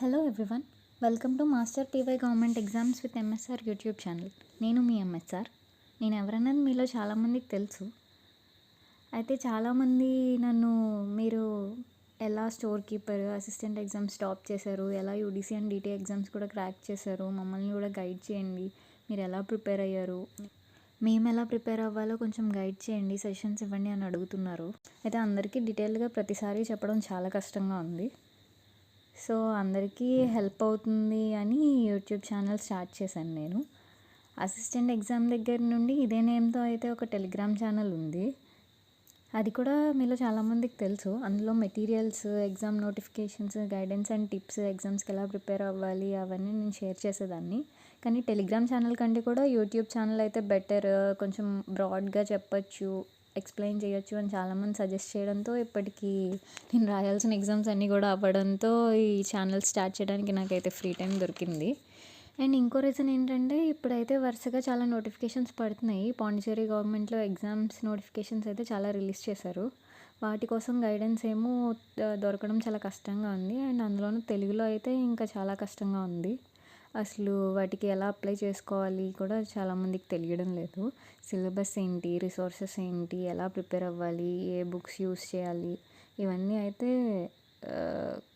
Hello everyone welcome to master PY government exams with MSR YouTube channel నేను మీ MSR నేను ఎవరన్నది మీలో చాలామందికి తెలుసు. అయితే చాలామంది నన్ను మీరు ఎలా store keeper assistant exams top చేశారు ఎలా యూడీసీ అండ్ డీటీ ఎగ్జామ్స్ కూడా క్రాక్ చేశారు మమ్మల్ని కూడా గైడ్ చేయండి మీరు ఎలా ప్రిపేర్ అయ్యారు మేము ఎలా ప్రిపేర్ అవ్వాలో కొంచెం గైడ్ చేయండి సెషన్స్ ఇవ్వండి అని అడుగుతున్నారు. అయితే అందరికీ డీటెయిల్గా ప్రతిసారి చెప్పడం చాలా కష్టంగా ఉంది. సో అందరికీ హెల్ప్ అవుతుంది అని యూట్యూబ్ ఛానల్ స్టార్ట్ చేశాను నేను. అసిస్టెంట్ ఎగ్జామ్ దగ్గర నుండి ఇదే నేమ్తో అయితే ఒక టెలిగ్రామ్ ఛానల్ ఉంది. అది కూడా మీలో చాలామందికి తెలుసు. అందులో materials exam notifications guidance and tips ఎగ్జామ్స్కి ఎలా ప్రిపేర్ అవ్వాలి అవన్నీ నేను షేర్ చేసేదాన్ని. కానీ టెలిగ్రామ్ ఛానల్ కంటే కూడా యూట్యూబ్ ఛానల్ అయితే బెటర్ కొంచెం బ్రాడ్గా చెప్పచ్చు. ఎక్స్ప్లెయిన్ చేయొచ్చు అని చాలామంది సజెస్ట్ చేయడంతో ఇప్పటికీ నేను రాయాల్సిన ఎగ్జామ్స్ అన్నీ కూడా అవ్వడంతో ఈ ఛానల్ స్టార్ట్ చేయడానికి నాకైతే ఫ్రీ టైం దొరికింది. అండ్ ఇంకో రీజన్ ఏంటంటే ఇప్పుడైతే వరుసగా చాలా నోటిఫికేషన్స్ పడుతున్నాయి. పాండిచేరి గవర్నమెంట్లో ఎగ్జామ్స్ నోటిఫికేషన్స్ అయితే చాలా రిలీజ్ చేశారు. వాటి కోసం గైడెన్స్ ఏమో దొరకడం చాలా కష్టంగా ఉంది. అండ్ అందులోనూ తెలుగులో అయితే ఇంకా చాలా కష్టంగా ఉంది. అసలు వాటికి ఎలా అప్లై చేసుకోవాలి కూడా చాలామందికి తెలియడం లేదు. సిలబస్ ఏంటి? రిసోర్సెస్ ఏంటి? ఎలా ప్రిపేర్ అవ్వాలి? ఏ బుక్స్ యూస్ చేయాలి? ఇవన్నీ అయితే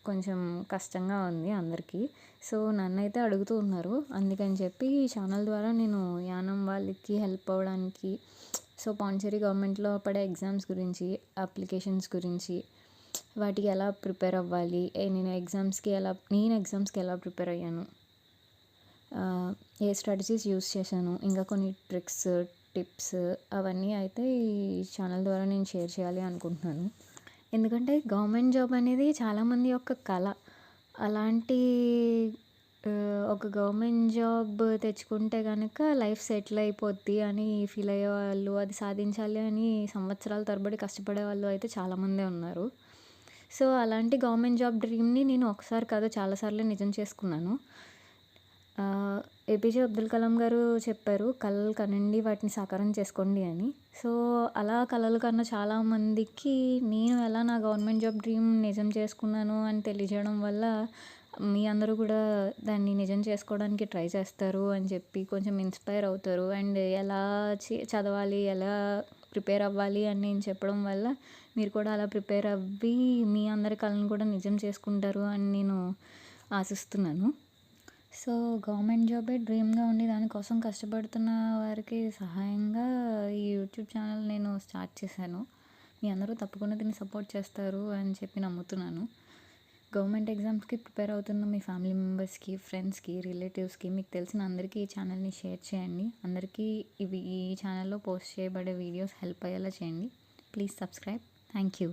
కొంచెం కష్టంగా ఉంది అందరికీ. సో నన్ను అయితే అడుగుతూ ఉన్నారు. అందుకని చెప్పి ఈ ఛానల్ ద్వారా నేను యానం వాళ్ళకి హెల్ప్ అవ్వడానికి సో పాండిచేరి గవర్నమెంట్లో పడే ఎగ్జామ్స్ గురించి అప్లికేషన్స్ గురించి వాటికి ఎలా ప్రిపేర్ అవ్వాలి? ఏ నేను ఎగ్జామ్స్కి ఎలా నేను ఎగ్జామ్స్కి ఎలా ప్రిపేర్ అయ్యాను? ఏ స్ట్రాటజీస్ యూస్ చేశాను? ఇంకా కొన్ని ట్రిక్స్ టిప్స్ అవన్నీ అయితే ఈ ఛానల్ ద్వారా నేను షేర్ చేయాలి అనుకుంటున్నాను. ఎందుకంటే గవర్నమెంట్ జాబ్ అనేది చాలామంది యొక్క కళ. అలాంటి ఒక గవర్నమెంట్ జాబ్ తెచ్చుకుంటే కనుక లైఫ్ సెటిల్ అయిపోద్ది అని ఫీల్ అయ్యే వాళ్ళు అది సాధించాలి అని సంవత్సరాల తరబడి కష్టపడే వాళ్ళు అయితే చాలామందే ఉన్నారు. సో అలాంటి గవర్నమెంట్ జాబ్ డ్రీమ్ని నేను ఒకసారి కాదు చాలాసార్లు నిజం చేసుకున్నాను. ఏపీజే అబ్దుల్ కలాం గారు చెప్పారు కళలు కనండి వాటిని సాకారం చేసుకోండి అని. సో అలా కళలు కన్న చాలామందికి నేను ఎలా నా గవర్నమెంట్ జాబ్ డ్రీమ్ నిజం చేసుకున్నాను అని తెలియజేయడం వల్ల మీ అందరూ కూడా దాన్ని నిజం చేసుకోవడానికి ట్రై చేస్తారు అని చెప్పి కొంచెం ఇన్స్పైర్ అవుతారు. అండ్ ఎలా చే- చదవాలి ఎలా ప్రిపేర్ అవ్వాలి అని నేను చెప్పడం వల్ల మీరు కూడా అలా ప్రిపేర్ అవ్వి మీ అందరి కళను కూడా నిజం చేసుకుంటారు అని నేను ఆశిస్తున్నాను. సో గవర్నమెంట్ జాబే డ్రీమ్గా ఉండి దానికోసం కష్టపడుతున్న వారికి సహాయంగా ఈ యూట్యూబ్ ఛానల్ నేను స్టార్ట్ చేశాను. మీ అందరూ తప్పకుండా దీన్ని సపోర్ట్ చేస్తారు అని చెప్పి నమ్ముతున్నాను. గవర్నమెంట్ ఎగ్జామ్స్కి ప్రిపేర్ అవుతున్న మీ ఫ్యామిలీ మెంబర్స్కి ఫ్రెండ్స్కి రిలేటివ్స్కి మీకు తెలిసిన అందరికీ ఈ ఛానల్ని షేర్ చేయండి. అందరికీ ఇవి ఈ ఛానల్లో పోస్ట్ చేయబడే వీడియోస్ హెల్ప్ అయ్యేలా చేయండి. Please subscribe. Thank you.